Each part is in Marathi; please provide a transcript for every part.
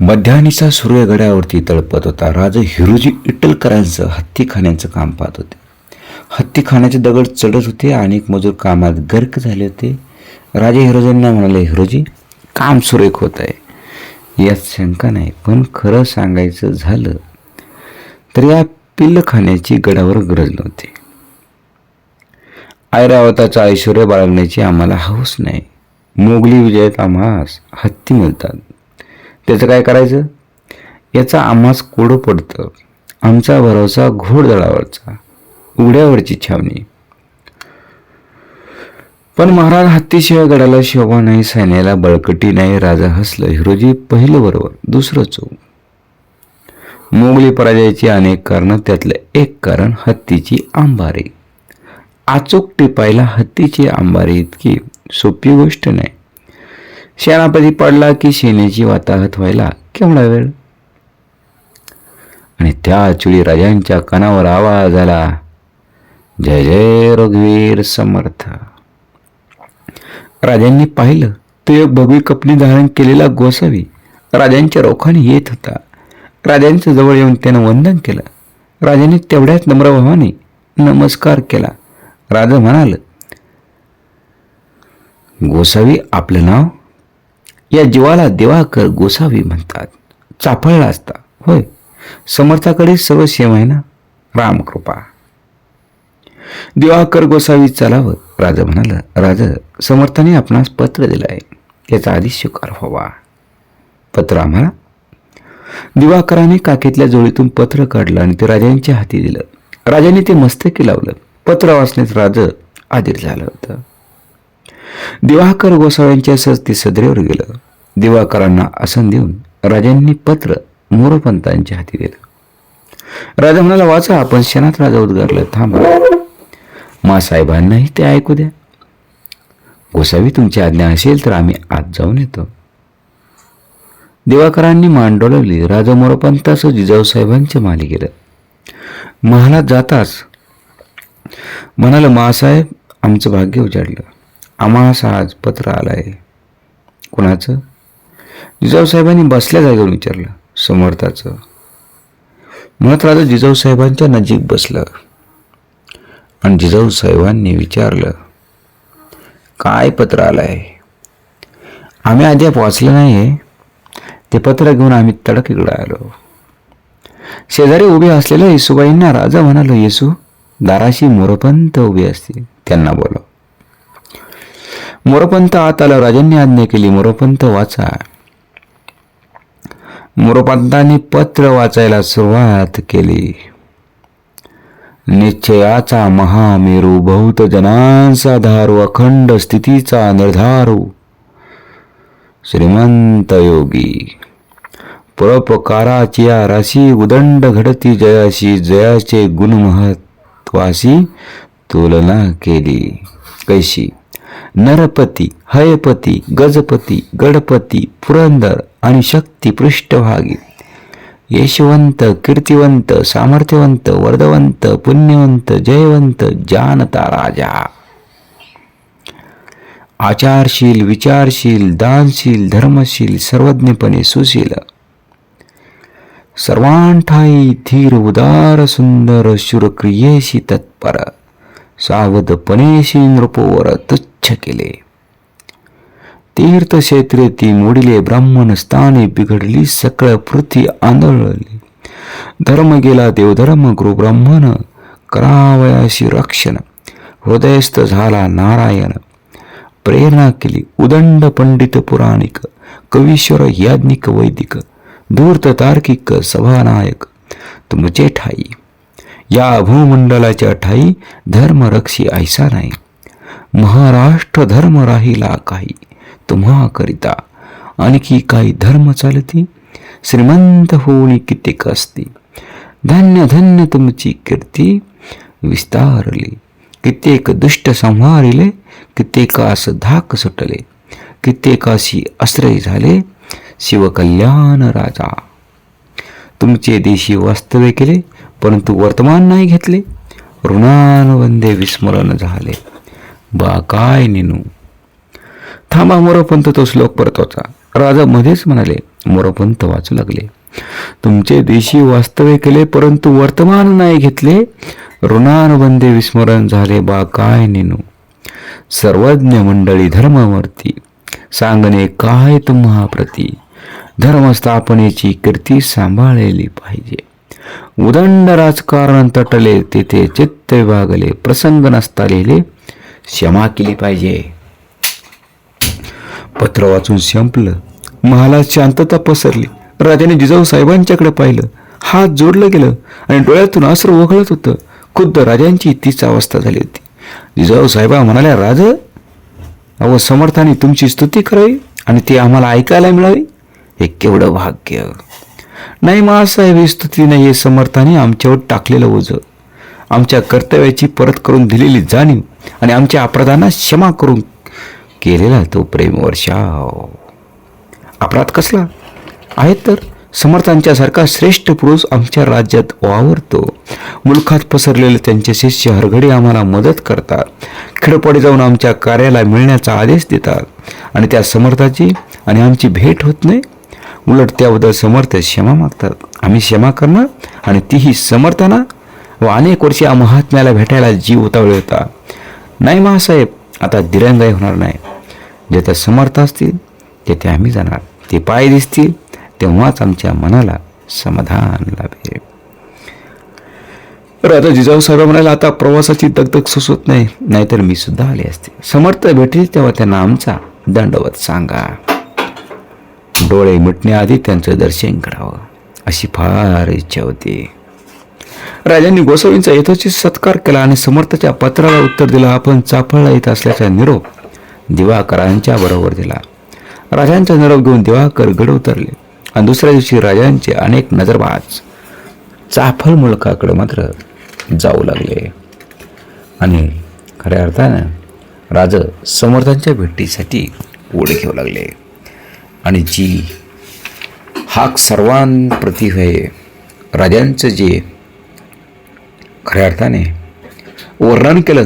मध्यानीचा सूर्य गड्यावरती तळपत होता. राजा हिरोजी इटलकरांचं हत्तीखान्याचं काम पाहत होते. हत्तीखान्याचे दगड चढत होते अनेक मजूर कामात गर्क झाले होते. राजा हिरोजींना म्हणाले हिरोजी काम सुरेख होत आहे. यात शंका नाही पण खरं सांगायचं झालं तर या पिल्लखान्याची गडावर गरज नव्हती. ऐरावताचं ऐश्वर बाळगण्याची आम्हाला हौस नाही. मोगली विजयात आम्हास हत्ती मिळतात. त्याचं काय करायचं? याचा आम्हास कोडं पडतं. आमचा भरोसा घोडदळावरचा उघड्यावरची छावणी. पण महाराज हत्तीशिवाय गडाला शोभा नाही सैन्याला बळकटी नाही राजा हसलं. हिरोजी पहिलं बरोबर दुसरं चोख मोगली पराजयाची अनेक कारणं त्यातलं एक कारण हत्तीची आंबारी. अचूक टिपायला हत्तीची आंबारी इतकी सोपी गोष्ट नाही. शेणापदी पडला की सेनेची वाताहत व्हायला केवढा वेळ? आणि त्या चुळी राजांच्या कानावर आवाज आला जय जय रघुवीर समर्थ. राजांनी पाहिलं तो एक भगवी कपनी धारण केलेला गोसावी राजांच्या रोखाने येत होता. राजांच्या जवळ येऊन त्यानं वंदन केलं. राजाने तेवढ्याच नम्रभावाने नमस्कार केला. राजा म्हणाल गोसावी आपलं नाव? या जीवाला दिवाकर गोसावी म्हणतात. चाफळला असता. होय. समर्थाकडे सर्व सेम आहे ना? रामकृपा. दिवाकर गोसावी चालावं राजा म्हणाला. राजा समर्थाने आपणास पत्र दिलं आहे याचा आधी स्वीकार व्हावा. पत्र आम्हाला? दिवाकराने काकेतल्या जोडीतून पत्र काढलं आणि ते राजांच्या हाती दिलं. राजाने ते मस्तकी लावलं. पत्र वाचण्यात राज आधीर झालं होतं. दिवाकर गोसाव्यांच्या सहज ते सदरेवर गेलं. दिवाकरांना आसन देऊन राजांनी पत्र मोरपंतांच्या हाती दिलं. राजा म्हणाला वाचा आपण शेणात राजा उद्गारलं. थांबा. मासाहेबांनाही ते ऐकू द्या. गोसावी तुमची आज्ञा असेल तर आम्ही आत जाऊन येतो. दिवाकरांनी मान डोलवली. राजा मोरपंतासह जिजाऊसाहेबांच्या माली गेलं. महालात जाताच म्हणाल मासाहेब आमचं भाग्य उजाडलं. आम्हास आज पत्र आलंय. कुणाचं? जिजाऊसाहेबांनी बसल्या जागेवर विचारलं समर्थाचं. म्हणत राजा जिजाऊसाहेबांच्या नजीक बसलं. आणि जिजाऊसाहेबांनी विचारलं काय पत्र आलंय? आम्ही अद्याप वाचलं नाही ते पत्र घेऊन आम्ही तडक इकडं आलो. शेजारी उभे असलेल्या येसूबाईंना राजा म्हणालो येसू दाराशी मोरपंत उभे असतील. त्यांना बोलव. मोरपंत आत आला राजांनी आज्ञा केली मोरपंत वाचा. मोरोपंतांनी पत्र वाचायला सुरुवात केली. निश्चयाचा महामेरू बहुत जनांचा धारू अखंड स्थितीचा निर्धारू. श्रीमंत योगी परोपकाराची राशी उदंड घडती जयाशी जयाचे गुणमहत्वाशी तुलना केली. कैशी नरपती हयपती गजपती गणपती पुरंदर आणि शक्ती पृष्ठभागी. यशवंत कीर्तिवंत सामर्थ्यवंत वर्धवंत पुण्यवंत जयवंत जानता राजा. आचारशील विचारशील दानशील धर्मशील सर्वज्ञपणे सुशील. सर्वांठाई धीर उदार सुंदर शूरक्रियेशी तत्पर. सावधपणेशी नृपोवर तुच्छ केले. तीर्थक्षेत्रे ती मोडिले ब्राह्मण स्थाने बिघडली सकळ पृथ्वी आंदोळली धर्म गेला देवधर्म गुरु ब्राह्मण करावयाशी रक्षण हृदयस्थ झाला नारायण. प्रेरणा केली उदंड पंडित पुराणिक कवीश्वर याज्ञिक वैदिक धूर्त तार्किक सभानायक तुमचे ठाई. या भूमंडलाच्या ठाई धर्मरक्षी ऐसा नाही. महाराष्ट्र धर्म राहिला काही तुम्हा करिता. आणखी काही धर्म चालती? श्रीमंत होणी कित्येक असती? धन्य धन्य तुमची कीर्ती. विस्तारली. कित्येक दुष्ट संहारिले कित्येकास धाक सुटले. कित्येकाशी आश्रय झाले शिवकल्याण राजा. तुमचे देशी वास्तव्य केले परंतु वर्तमान नाही घेतले. ऋणानुबंधे विस्मरण झाले. बा काय नेनू? थांबा मोरपंत तो श्लोक परत होता राजा मध्येच म्हणाले मोरपंत वाचू लागले. तुमचे देशी वास्तव्य केले परंतु वर्तमान नाही घेतले. ऋणानुबंधे विस्मरण झाले बा काय नेनू? सर्वज्ञ मंडळी धर्मावरती सांगणे काय तुम्हा प्रती? धर्मस्थापनेची कीर्ती सांभाळलेली पाहिजे. उदंड राजकारण तटले तेथे चित्त विभागले प्रसंग नसता लिहिले क्षमा केली पाहिजे. पत्र वाचून संपलं. महालात शांतता पसरली. राजाने जिजाऊ साहेबांच्याकडे पाहिलं. हात जोडलं गेलं आणि डोळ्यातून असर ओघळत होतं. खुद्द राजांची तीच अवस्था झाली होती. जिजाऊ साहेबा म्हणाल्या राज अहो समर्थाने तुमची स्तुती करावी आणि ती आम्हाला ऐकायला मिळावी. हे केवढं भाग्य. नाही मासाहेब ही स्तुती नाही हे समर्थाने आमच्यावर टाकलेलं ओझं. आमच्या कर्तव्याची परत करून दिलेली जाणीव आणि आमच्या अपराधांना क्षमा करून केलेला तो प्रेम वर्षाव अपराध कसला? आहेत तर. समर्थांच्यासारखा श्रेष्ठ पुरुष आमच्या राज्यात वावरतो. मुलखात पसरलेले त्यांचे शिष्य हरघडी आम्हाला मदत करतात. खेडोपाडी जाऊन आमच्या कार्याला मिळण्याचा आदेश देतात. आणि त्या समर्थाची आणि आमची भेट होत नाही. उलट त्याबद्दल समर्थ क्षमा मागतात. आम्ही क्षमा करणार आणि तीही समर्थना व अनेक वर्षी महात्म्याला भेटायला जीव उतावळे होता. नाही महासाहेब आता दिरंगाई होणार नाही. जेथे समर्थ असतील तेथे आम्ही जाणार. ते पाय दिसतील तेव्हाच आमच्या मनाला समाधान लाभेल. राजा जिजाऊ साहेब म्हणाला आता प्रवासाची दगदग सुसत नाही. नाहीतर मी सुद्धा आले असते. समर्थ भेटेल तेव्हा त्यांना आमचा दंडवत सांगा. डोळे मिटण्याआधी त्यांचं दर्शन करावं. अशी फार इच्छा होती. राजांनी गोसावींचा यथोचित सत्कार केला आणि समर्थच्या पत्राला उत्तर दिलं. आपण चाफळला येत असल्याचा निरोप दिवाकरांच्या बरोबर दिला. राजांचा निरोप घेऊन दिवाकर गड उतरले. आणि दुसऱ्या दिवशी राजांचे अनेक नजरबाज चाफळ मुलकाकडे मात्र जाऊ लागले. आणि खऱ्या अर्थानं राज समर्थांच्या भेटीसाठी ओढ घेऊ लागले. आणि जी हाक सर्वांप्रती आहे राजांचं जे खऱ्या अर्थाने वर्णन केलं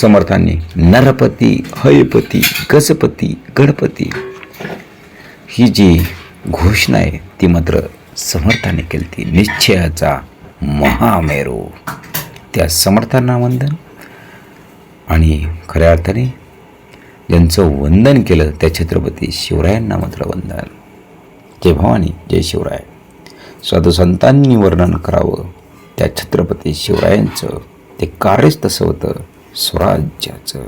समर्थांनी. नरपती हयपती गजपती गणपती. ही जी घोषणा आहे ती मात्र समर्थाने केली ती. निश्चयाचा महामेरू. त्या समर्थांना वंदन. आणि खऱ्या अर्थाने ज्यांचं वंदन केलं त्या छत्रपती शिवरायांना मात्र वंदन. जय भवानी जय शिवराय. साधू संतांनी वर्णन करावं. त्या छत्रपती शिवरायांचं ते कार्यच तसं होतं स्वराज्याचं.